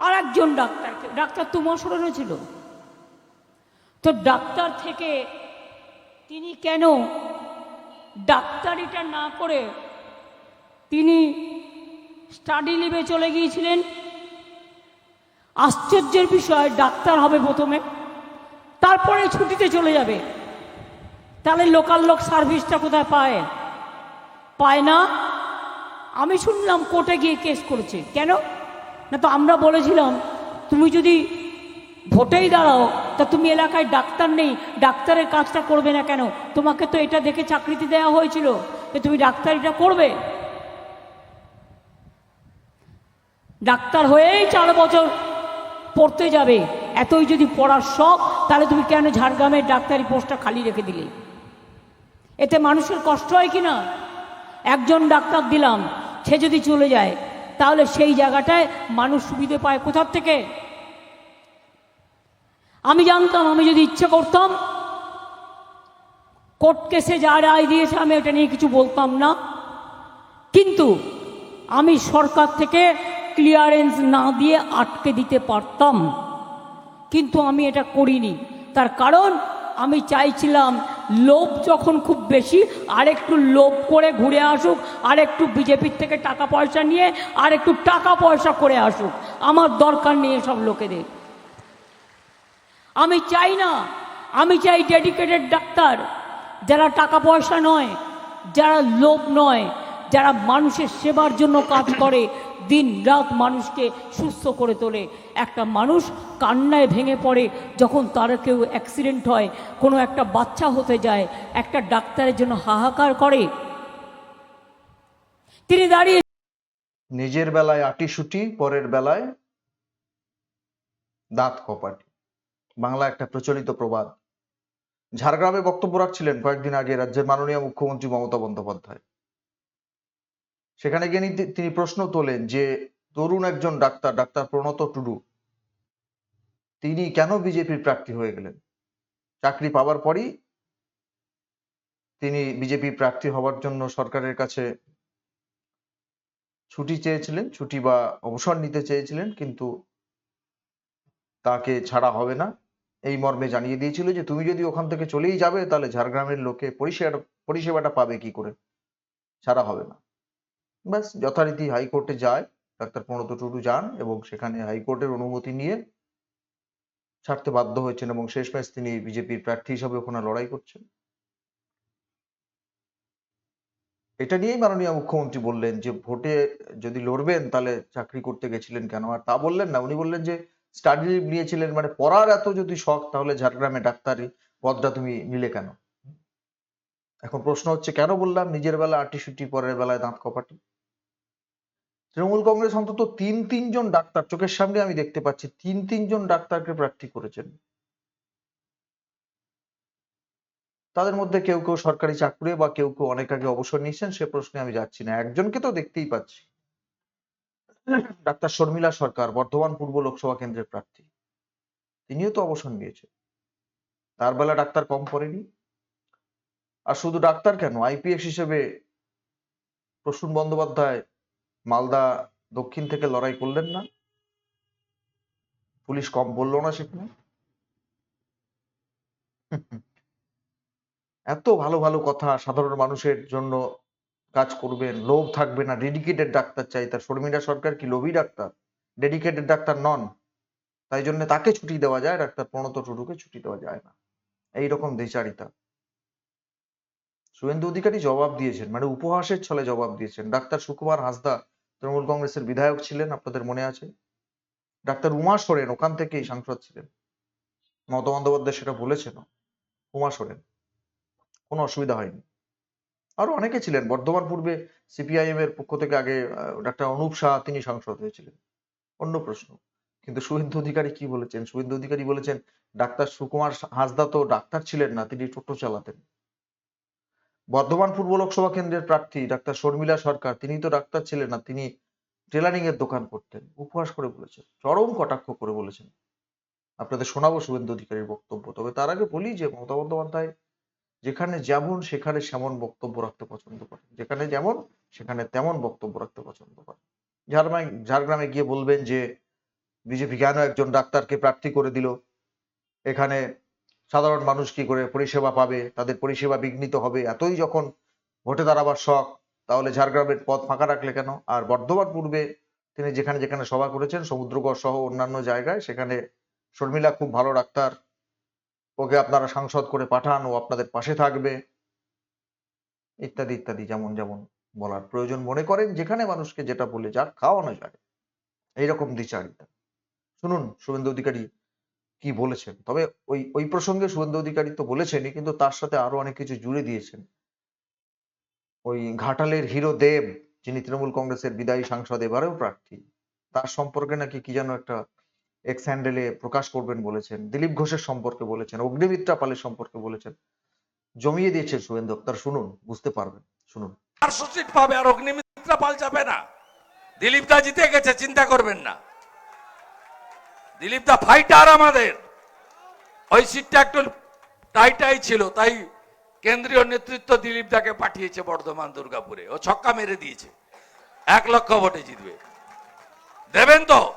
আর একজন ডাক্তারকে ডাক্তার তোমার স্মরণে ছিল। তো ডাক্তার থেকে তিনি কেন ডাক্তারিটা না করে তিনি স্টাডি লিভে চলে গিয়েছিলেন? আশ্চর্যের বিষয়, ডাক্তার হবে প্রথমে, তারপরে ছুটিতে চলে যাবে। তাহলে লোকাল লোক সার্ভিসটা কোথায় পায়? পায় না? আমি শুনলাম কোর্টে গিয়ে কেস করেছে। কেন? না তো আমরা বলেছিলাম, তুমি যদি ভোটেই দাঁড়াও, তা তুমি এলাকায় ডাক্তার নেই, ডাক্তারের কাজটা করবে না কেন? তোমাকে তো এটা দেখে চাকরিতে দেওয়া হয়েছিল যে তুমি ডাক্তারিটা করবে। ডাক্তার হয়েই চার বছর পড়তে যাবে, এতই যদি পড়ার শখ, তাহলে তুমি কেন ঝাড়গ্রামের ডাক্তারি পোস্টটা খালি রেখে দিলে? এতে মানুষের কষ্ট হয় কি না একজন ডাক্তার দিলাম, সে যদি চলে যায় তাহলে সেই জায়গাটায় মানুষ সুবিধে পায়। কোথার থেকে? আমি জানতাম, আমি যদি ইচ্ছে করতাম, কোর্ট কেসে যা রায় দিয়েছে, আমি এটা নিয়ে কিছু বলতাম না। কিন্তু আমি সরকার থেকে ক্লিয়ারেন্স না দিয়ে আটকে দিতে পারতাম। কিন্তু আমি এটা করিনি। তার কারণ আমি চাইছিলাম লোভ যখন খুব বেশি আর একটু লোভ করে ঘুরে আসুক আর একটু বিজেপির থেকে টাকা পয়সা নিয়ে আর একটু টাকা পয়সা করে আসুক, আমার দরকার নেই সব লোকেদের। আমি চাই না, আমি চাই ডেডিকেটেড ডাক্তার, যারা টাকা পয়সা নয়, যারা লোভ নয় যারা মানুষের সেবার জন্য কাজ করে, দিন রাত মানুষকে সুস্থ করে তোলে। একটা মানুষ কান্নায় ভেঙে পড়ে, যখন তার কেউ অ্যাক্সিডেন্ট হয়, কোনো একটা বাচ্চা হতে যায়, একটা ডাক্তারের জন্য হাহাকার করে। তিনি দাঁড়িয়ে নিজের বেলায় আটিসুটি, পরের বেলায় দাঁত কপাটি। বাংলা একটা প্রচলিত প্রবাদ। ঝাড়গ্রামে বক্তব্য রাখছিলেন কয়েকদিন আগে রাজ্যের মাননীয় মুখ্যমন্ত্রী মমতা বন্দ্যোপাধ্যায়। সেখানে গিয়ে তিনি প্রশ্ন তোলেন যে, তরুণ একজন ডাক্তার ডাক্তার প্রণত টুডু, তিনি কেন বিজেপির প্রার্থী হয়ে গেলেন? চাকরি পাওয়ার পরই তিনি বিজেপি প্রার্থী হওয়ার জন্য সরকারের কাছে ছুটি চেয়েছিলেন, ছুটি বা অবসর নিতে চেয়েছিলেন, কিন্তু তাকে ছাড়া হবে না। এই মর্মে জানিয়ে দিয়েছিল যে, তুমি যদি ওখান থেকে চলেই যাবে, তাহলে ঝাড়গ্রামের লোকে পরিষেবা, পরিষেবাটা পাবে কি করে? ছাড়া হবে না। ব্যাস, যথারীতি হাইকোর্টে যায়, ডাক্তার প্রণত টুডু যান এবং সেখানে হাইকোর্টের অনুমতি নিয়ে ছাড়তে বাধ্য হয়েছেন এবং শেষমেশ তিনি বিজেপির প্রার্থী হিসাবে ওখানে লড়াই করছেন। এটা নিয়েই মাননীয় মুখ্যমন্ত্রী বললেন যে, ভোটে যদি লড়বেন তাহলে চাকরি করতে গেছিলেন কেন? আর তা বললেন না, উনি বললেন যে স্টাডি লিভ নিয়েছিলেন মানে পড়ার এত যদি শখ, তাহলে ঝাড়গ্রামে ডাক্তারি পদটা তুমি নিলে কেন? এখন প্রশ্ন হচ্ছে, কেন বললাম, নিজের বেলা আটিসুটি পরের বেলায় দাঁত কপাটি? তৃণমূল কংগ্রেস অন্তত তিন, তিনজন ডাক্তার, চোখের সামনে আমি দেখতে পাচ্ছি, তিন, তিনজন ডাক্তারকে প্রার্থী করেছেন। তাদের মধ্যে কেউ কেউ সরকারি চাকরি বা কেউ কেউ অনেক আগে অবসর নিয়েছেন, সে প্রশ্নে আমি যাচ্ছি না। একজনকে তো দেখতেই পাচ্ছি। ডাক্তার শর্মিলা সরকার, বর্ধমান পূর্ব লোকসভা কেন্দ্রের প্রার্থী। তিনিও তো অবসর নিয়েছেন। তার বেলা ডাক্তার কম পড়েনি। আর শুধু ডাক্তার কেন, আইপিএস হিসেবে প্রসূন বন্দ্যোপাধ্যায় মালদা দক্ষিণ থেকে লড়াই করলেন না। পুলিশ কম বলল না সেখানে। এত ভালো ভালো কথা সাধারণ মানুষের জন্য কাজ করবেন, লোভ থাকবে না। ডেডিকেটেড ডাক্তার চাই। তার শর্মিলা সরকার কি লোভী ডাক্তার? ডেডিকেটেড ডাক্তার নন। তাই জন্য তাকে ছুটি দেওয়া যায়, ডাক্তার প্রণত টুডুকে ছুটি দেওয়া যায় না। এইরকম দ্বিচারিতা। শুভেন্দু অধিকারী জবাব দিয়েছেন মানে উপহাসের ছলে জবাব দিয়েছেন। ডাক্তার সুকুমার হাসদা তৃণমূল কংগ্রেসের বিধায়ক ছিলেন, আপনাদের মনে আছে? ডাক্তার উমা সোরেন ওখান থেকেই সাংসদ ছিলেন। মমতা বন্দ্যোপাধ্যায় সেটা বলেছেন। উমা সোরেন, কোনো অসুবিধা হয়নি। আরও অনেকে ছিলেন, বর্ধমান পূর্বে সিপিআইএম এর পক্ষ থেকে আগে ডাক্তার অনুপ শাহ তিনি সাংসদ হয়েছিলেন। অন্য প্রশ্ন, কিন্তু শুভেন্দু অধিকারী কি বলেছেন? শুভেন্দু অধিকারী বলেছেন, ডাক্তার সুকুমার হাসদা তো ডাক্তার ছিলেন না, তিনি টোটো চালাতেন। বর্ধমান পূর্ব লোকসভা কেন্দ্রের প্রার্থী ডাক্তার শর্মিলা সরকার, তিনি তো ডাক্তার ছিলেন না, তিনি টেলারিং এর দোকান করতেন। উপহাস করে বলেছেন, চরম কটাক্ষ করে বলেছেন। আপনাদের শোনাবো শুভেন্দু অধিকারীর বক্তব্য, তবে তার আগে বলি যে মমতা বন্দ্যোপাধ্যায় যেখানে যেমন, সেখানে সেমন বক্তব্য রাখতে পছন্দ করেন। যেখানে যেমন, সেখানে তেমন বক্তব্য রাখতে পছন্দ করেন। ঝাড়গ্রামে ঝাড়গ্রামে গিয়ে বলবেন যে, বিজেপি কেন একজন ডাক্তারকে প্রার্থী করে দিল? এখানে সাধারণ মানুষ কি করে পরিষেবা পাবে? তাদের পরিষেবা বিঘ্নিত হবে এতই যখন ভোটে দাঁড়াবার শখ, তাহলে ঝাড়গ্রামের পথ ফাঁকা রাখলে কেন? আর বর্ধমান পূর্বে তিনি যেখানে যেখানে সভা করেছেন, সমুদ্রগড় সহ অন্যান্য জায়গায়, সেখানে শর্মিলা খুব ভালো ডাক্তার। ওকে আপনারা সাংসদ করে পাঠান, ও আপনাদের পাশে থাকবে। ইত্যাদি ইত্যাদি, যেমন যেমন বলার প্রয়োজন মনে করেন, যেখানে মানুষকে যেটা বলে যাক খাওয়ানো যায় এইরকম দ্বিচারিতা। শুনুন শুভেন্দু অধিকারী কি বলেছেন? তবে ওই ওই প্রসঙ্গে শুভেন্দু অধিকারী তো বলেছেনই, কিন্তু তার সাথে আরও অনেক কিছু জুড়ে দিয়েছেন। ওই ঘাটালের হিরো দেব, যিনি তৃণমূল কংগ্রেসের বিদায়ী সাংসদ, এবারেও প্রার্থী, তার সম্পর্কে নাকি কি যেন একটা এক্স হ্যান্ডেলে প্রকাশ করবেন বলেছেন, দিলীপ ঘোষের সম্পর্কে বলেছেন, অগ্নিমিত্রা পালের সম্পর্কে বলেছেন। জমিয়ে দিয়েছেন শুভেন্দু আক্তার শুনুন, বুঝতে পারবেন, শুনুন। চারশো সিট পাবে আর অগ্নিমিত্রা পাল যাবে না। দিলীপ দা জিতে গেছে, চিন্তা করবেন না। দিলীপ দা ফাইটার আমাদের। ওই সিটটা একটু টাইটাই ছিল, তাই কেন্দ্রীয় নেতৃত্ব দিলীপ দাকে পাঠিয়েছে বর্ধমান দুর্গাপুরে। ও ছক্কা মেরে দিয়েছে। এক লক্ষ ভোটে জিতবে। দেবেন তো?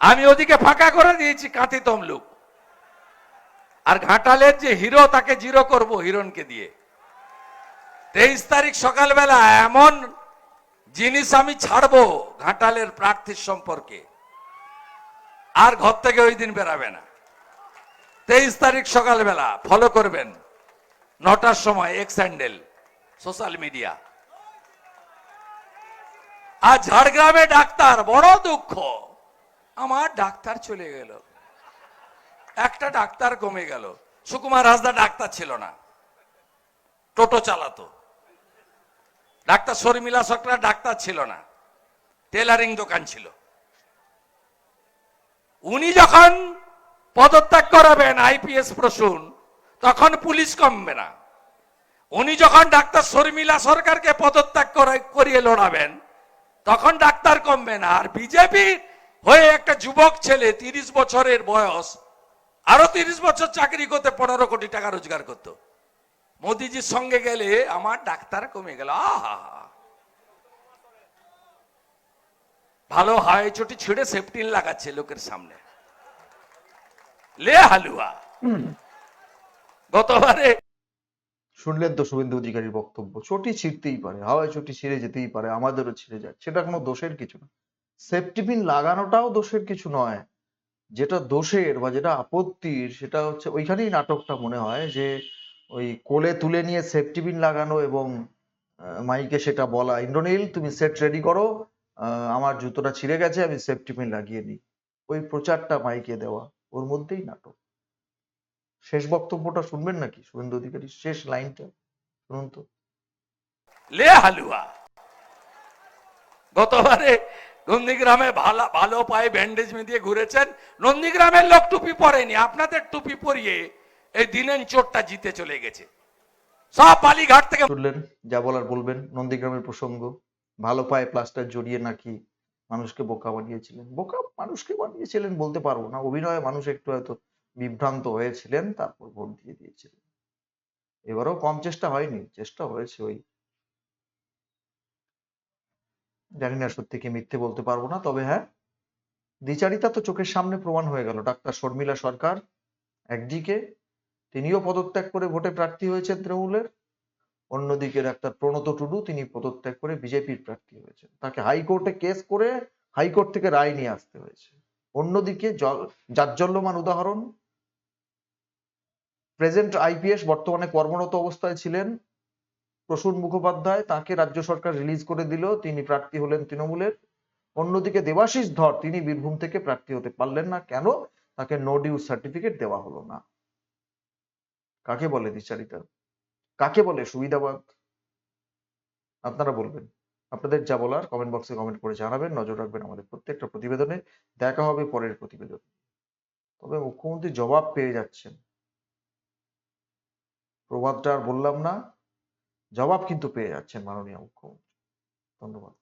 আমি ওদিকে ফাঁকা করে দিয়েছি, কাঁথি তমলুক। আর ঘাটালের যে হিরো, তাকে জিরো করব হিরণকে দিয়ে। তেইশ তারিখ সকালবেলা এমন জিনিস আমি ছাড়বো ঘাটালের প্রার্থীর সম্পর্কে। আর ঘর থেকে ওই দিন বেরাবে না। তেইশ তারিখ সকালবেলা ফলো করবেন। নটার সময় এক্স হ্যান্ডেল সোশ্যাল মিডিয়া আর ঝাড়গ্রামে ডাক্তার, বড় দুঃখ। আমার ডাক্তার চলে গেল। একটা ডাক্তার কমে গেল। সুকুমার হাসদা ডাক্তার ছিল না। টোটো চালাতো। ডাক্তার শর্মিলা সরকার ডাক্তার ছিল না। টেলারিং দোকান ছিল। উনি যখন পদত্যাগ করাবেন আইপিএস প্রসূন, তখন পুলিশ কমবে না। উনি যখন ডাক্তার শর্মিলা সরকারকে পদত্যাগ করিয়ে লড়াবেন, তখন ডাক্তার কমবে না। আর বিজেপি হয়ে একটা যুবক ছেলে, তিরিশ বছরের বয়স, আরও তিরিশ বছর চাকরি করতে পনেরো কোটি টাকা রোজগার করতো। মোদিজির সঙ্গে গেলে আমার ডাক্তার কমে গেল। আহা ভালো হাই চটি ছিঁড়ে সেফটিন লাগাচ্ছে লোকের সামনে। লে হালুয়া। গতবারে শুনলেন তো শুভেন্দু অধিকারীর বক্তব্য চটি ছিঁড়তেই পারে হাওয়ায় চটি ছিঁড়ে যেতেই পারে আমাদেরও ছিঁড়ে যায় সেটা কোনো দোষের কিছু না। সেফটি পিন লাগানোটাও দোষের কিছু নয় যেটা দোষের বা যেটা আপত্তির সেটা হচ্ছে ওইখানেই নাটকটা মনে হয় যে ওই কোলে তুলে নিয়ে সেফটি পিন লাগানো এবং মাইকে সেটা বলা ইন্দ্রনীল তুমি সেট রেডি করো আমার জুতোটা ছিঁড়ে গেছে আমি সেফটি পিন লাগিয়ে নিই। ওই প্রচারটা মাইকে দেওয়া ওর মধ্যেই নাটক। শেষ বক্তব্যটা শুনবেন নাকি? শুভেন্দু অধিকারী শেষ লাইনটা শুনুন তো। লে হালুয়া গতবারে নন্দীগ্রামে ভালো ভালো পায়ে ব্যান্ডেজ দিয়ে ঘুরেছেন। নন্দীগ্রামের লোক টুপি পরেনি আপনাদের টুপি পরিয়ে এই দিনেন চোরটা জিতে চলে গেছে। সব বালিঘাট থেকে শুনলেন যা বলার বলবেন নন্দীগ্রামের প্রসঙ্গ। ভালো পায়ে প্লাস্টার জড়িয়ে নাকি মানুষকে বোকা বানিয়েছিলেন? বোকা মানুষকে বানিয়েছিলেন বলতে পারব না। অভিনয়ে মানুষ একটু হয়তো বিভ্রান্ত হয়েছিলেন, তারপর ভোট দিয়ে দিয়েছিলেন। এবারেও কম চেষ্টা হয়নি, চেষ্টা হয়েছে ওই জানি না সত্যি কি মিথ্যে বলতে পারব না, তবে হ্যাঁ দ্বিচারিতা তো চোখের সামনে প্রমাণ হয়ে গেল। ডাক্তার শর্মিলা সরকার, একদিকে তিনিও পদত্যাগ করে ভোটে প্রার্থী হয়েছেন তৃণমূলের অন্যদিকে ডাক্তার প্রণত টুডু তিনি পদত্যাগ করে বিজেপির প্রার্থী হয়েছেন। তাকে হাইকোর্টে কেস করে হাইকোর্ট থেকে রায় নিয়ে আসতে হয়েছে। অন্যদিকে জাজ্জল্যমান উদাহরণ, প্রেজেন্ট আইপিএস বর্তমানে কর্মরত অবস্থায় ছিলেন। প্রসূন মুখোপাধ্যায় তাকে রাজ্য সরকার রিলিজ করে দিল, তিনি প্রার্থী হলেন তৃণমূলের। অন্যদিকে দেবাশিস ধর, তিনি বীরভূম থেকে প্রার্থী হতে পারলেন না। কেন? তাকে নো ডিউজ সার্টিফিকেট দেওয়া হলো না। কাকে বলে দ্বিচারিতা কাকে বলে সুবিধাবাদ আপনারা বলবেন? আপনাদের যা বলার কমেন্ট বক্সে কমেন্ট করে জানাবেন। নজর রাখবেন আমাদের প্রত্যেকটা প্রতিবেদনে। দেখা হবে পরের প্রতিবেদন। তবে মুখ্যমন্ত্রী জবাব পেয়ে যাচ্ছেন। প্রবাদটা আর বললাম না। জবাব কিন্তু পেয়ে যাচ্ছেন মাননীয় মুখ্যমন্ত্রী। ধন্যবাদ।